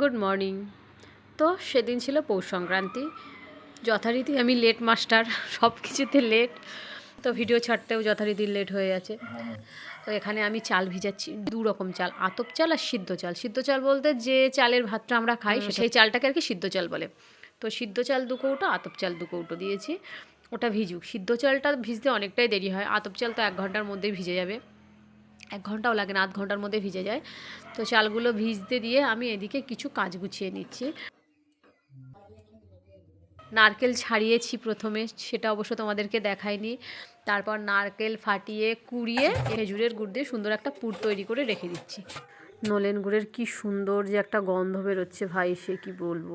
Good morning. তো সেদিন ছিল পৌষ সংক্রান্তি। যথারীতি আমি লেট মাস্টার সব কিছুতে লেট তো ভিডিও ছাড়তেও যথারীতি লেট হয়ে যাচ্ছে তো এখানে আমি চাল ভিজাচ্ছি দু রকম চাল আতপ চাল আর সিদ্ধ চাল। সিদ্ধ চাল বলতে যে চালের ভাতটা আমরা খাই সেই চালটাকে আর কি সিদ্ধ চাল বলে। তো সিদ্ধ চাল দু কৌটো আতপ চাল দু কৌটো দিয়েছি। ওটা ভিজুক। সিদ্ধ চালটা ভিজতে অনেকটাই দেরি হয়। আতপ চাল তো এক ঘণ্টার মধ্যেই ভিজে যাবে। এক ঘন্টাও লাগে না আধ ঘণ্টার মধ্যে ভিজে যায়। তো চালগুলো ভিজতে দিয়ে আমি এদিকে কিছু কাজ গুছিয়ে নিচ্ছি। নারকেল ছাড়িয়েছি প্রথমে সেটা অবশ্য তোমাদেরকে দেখাইনি। তারপর নারকেল ফাটিয়ে কুড়িয়ে খেজুরের গুড় দিয়ে সুন্দর একটা পুর তৈরি করে রেখে দিচ্ছি। নলেন গুড়ের কি সুন্দর যে একটা গন্ধ বেরোচ্ছে ভাই সে কি বলব?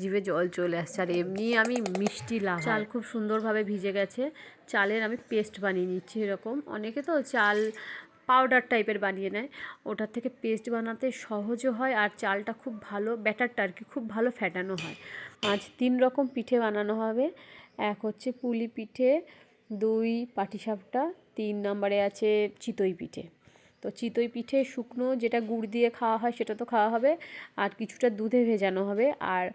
জিভে জল চলে আসছে আর এমনি আমি মিষ্টি লাভ চাল খুব সুন্দরভাবে ভিজে গেছে। চালের আমি পেস্ট বানিয়ে নিচ্ছি এরকম। অনেকে তো চাল পাউডার টাইপের বানিয়ে নেয়। ওটার থেকে পেস্ট বানাতে সহজও হয় আর চালটা খুব ভালো ব্যাটারটা আর কি খুব ভালো ফ্যাটানো হয়। আজ তিন রকম পিঠে বানানো হবে। এক হচ্ছে পুলি পিঠে, দুই পাটিসাপটা, তিন নম্বরে আছে চিতই পিঠে। তো চিতই পিঠে শুকনো যেটা গুড় দিয়ে খাওয়া হয় সেটা তো খাওয়া হবে আর কিছুটা দুধে ভেজানো হবে। আর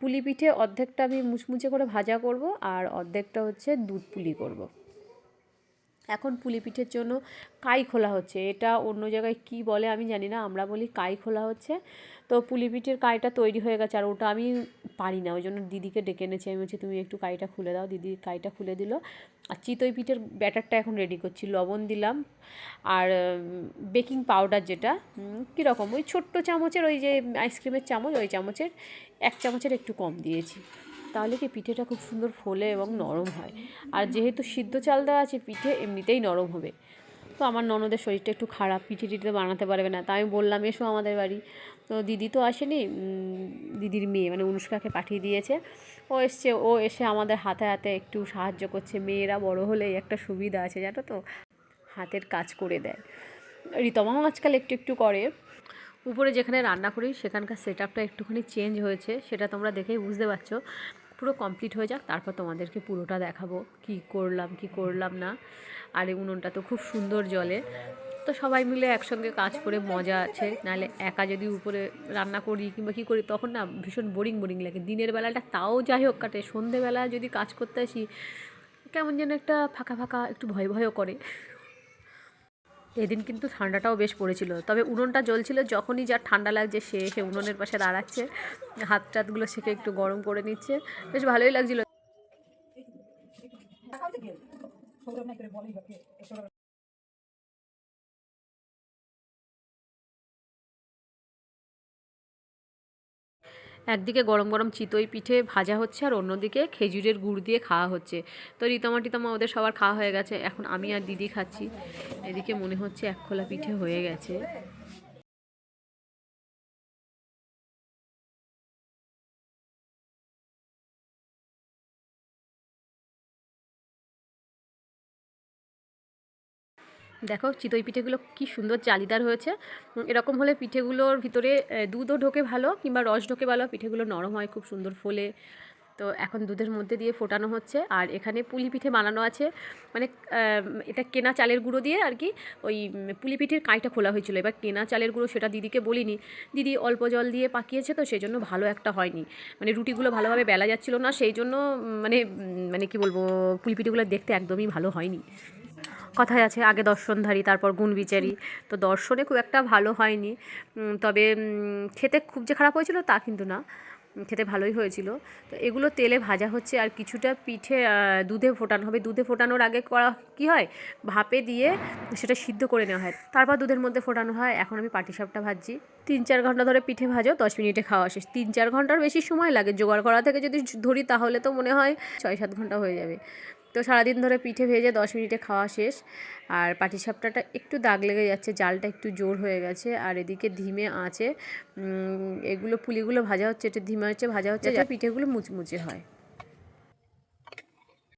পুলি পিঠে অর্ধেকটা আমি মুচমুচে করে ভাজা করব আর অর্ধেকটা হচ্ছে দুধ পুলি করব। এখন পুলি পিঠের জন্য কাই খোলা হচ্ছে। এটা অন্য জায়গায় কি বলে আমি জানি না, আমরা বলি কাই খোলা হচ্ছে। তো পুলি পিঠের কাইটা তৈরি হয়ে গেছে আর ওটা আমি পারি না ওই জন্য দিদিকে ডেকে এনেছি। আমি বলছি, তুমি একটু কাইটা খুলে দাও। দিদি কাইটা খুলে দিল। আর চিতই পিঠের ব্যাটারটা এখন রেডি করছি, লবণ দিলাম। আর বেকিং পাউডার যেটা কীরকম? ওই ছোট্ট চামচের, ওই যে আইসক্রিমের চামচ, ওই চামচের, এক চামচের একটু কম দিয়েছি। তাহলে কি পিঠেটা খুব সুন্দর ফোলে এবং নরম হয়? আর যেহেতু সিদ্ধ চাল দেওয়া আছে পিঠে, এমনিতেই নরম হবে। তো আমার ননদের শরীরটা একটু খারাপ, পিঠে টিঠে বানাতে পারবে না। তাই আমি বললাম, এসো আমাদের বাড়ি। তো দিদি তো আসেনি দিদির মেয়ে মানে অনুষ্কাকে পাঠিয়ে দিয়েছে। ও এসছে, ও এসে আমাদের হাতে হাতে একটু সাহায্য করছে। মেয়েরা বড় হলেই একটা সুবিধা আছে, জানো তো? হাতের কাজ করে দেয়। রিতমাও আজকাল একটু একটু করে। উপরে যেখানে রান্না করি, সেখানকার সেট আপটা একটুখানি চেঞ্জ হয়েছে। সেটা তোমরা দেখেই বুঝতে পারছ। পুরো কমপ্লিট হয়ে যাক, তারপর তোমাদেরকে পুরোটা দেখাবো। কি করলাম কি করলাম না। আর এই উনুনটা তো খুব সুন্দর জলে। তো সবাই মিলে একসঙ্গে কাজ করে মজা আছে। নাহলে একা যদি উপরে রান্না করি কিংবা কী করি, তখন না ভীষণ বোরিং বোরিং লাগে। দিনের বেলাটা তাও যাই হোক কাটে। সন্ধেবেলা যদি কাজ করতে আসি, কেমন যেন একটা ফাঁকা ফাঁকা একটু ভয় ভয়ও করে। এদিন কিন্তু ঠান্ডাটাও বেশ পড়েছিল। তবে উনুনটা জ্বলছিল যখনই যা ঠান্ডা লাগছে সে সে উনুনের পাশে দাঁড়াচ্ছে। হাত টাতগুলো সেকে একটু গরম করে নিচ্ছে। বেশ ভালোই লাগছিল। একদিকে গরম গরম চিতই পিঠে ভাজা হচ্ছে আর অন্যদিকে খেজুরের গুড় দিয়ে খাওয়া হচ্ছে। তো রিতমা টিতমা ওদের সবার খাওয়া হয়ে গেছে। এখন আমি আর দিদি খাচ্ছি। এদিকে মনে হচ্ছে এক খোলা পিঠে হয়ে গেছে। দেখো চিতই পিঠেগুলো কি সুন্দর জালিদার হয়েছে। এরকম হলে পিঠেগুলোর ভিতরে দুধও ঢোকে ভালো কিংবা রস ঢোকে ভালো, পিঠেগুলো নরম হয় খুব সুন্দর ফোলে। তো এখন দুধের মধ্যে দিয়ে ফোটানো হচ্ছে। আর এখানে পুলি পিঠে বানানো আছে। মানে এটা কেনা চালের গুঁড়ো দিয়ে আর কি, ওই পুলি পিঠের কাঁইটা খোলা হয়েছিল। এবার কেনা চালের গুঁড়ো সেটা দিদিকে বলিনি। দিদি অল্প জল দিয়ে পাকিয়েছে তো সেই জন্য ভালো একটা হয়নি। মানে রুটিগুলো ভালোভাবে বেলা যাচ্ছিল না, সেই জন্য মানে মানে কি বলব, পুলি পিঠেগুলো দেখতে একদমই ভালো হয়নি। কথায় আছে, আগে দর্শনধারী, তারপর গুণ বিচারি। তো দর্শনে খুব একটা ভালো হয়নি। তবে খেতে খুব যে খারাপ হয়েছিল তা কিন্তু না। খেতে ভালোই হয়েছিল। তো এগুলো তেলে ভাজা হচ্ছে আর কিছুটা পিঠে দুধে ফোটানো হবে। দুধে ফোটানোর আগে করা কী হয়? ভাপে দিয়ে সেটা সিদ্ধ করে নেওয়া হয়। তারপর দুধের মধ্যে ফোটানো হয়। এখন আমি পাটিসাপটা ভাজছি। তিন চার ঘণ্টা ধরে পিঠে ভাজো, দশ মিনিটে খাওয়া শেষ। তিন চার ঘণ্টার বেশি সময় লাগে। জোগাড় করা থেকে যদি ধরি তাহলে তো মনে হয় ছয় সাত ঘণ্টা হয়ে যাবে। তো সারাদিন ধরে পিঠে ভেজে দশ মিনিটে খাওয়া শেষ। আর পাটিসাপটাটা একটু দাগ লেগে যাচ্ছে জালটা একটু জোর হয়ে গেছে। আর এদিকে ধিমে আঁচে এগুলো পুলিগুলো ভাজা হচ্ছে একটু ধিমে হচ্ছে ভাজা হচ্ছে পিঠেগুলো মুচমুচে হয়।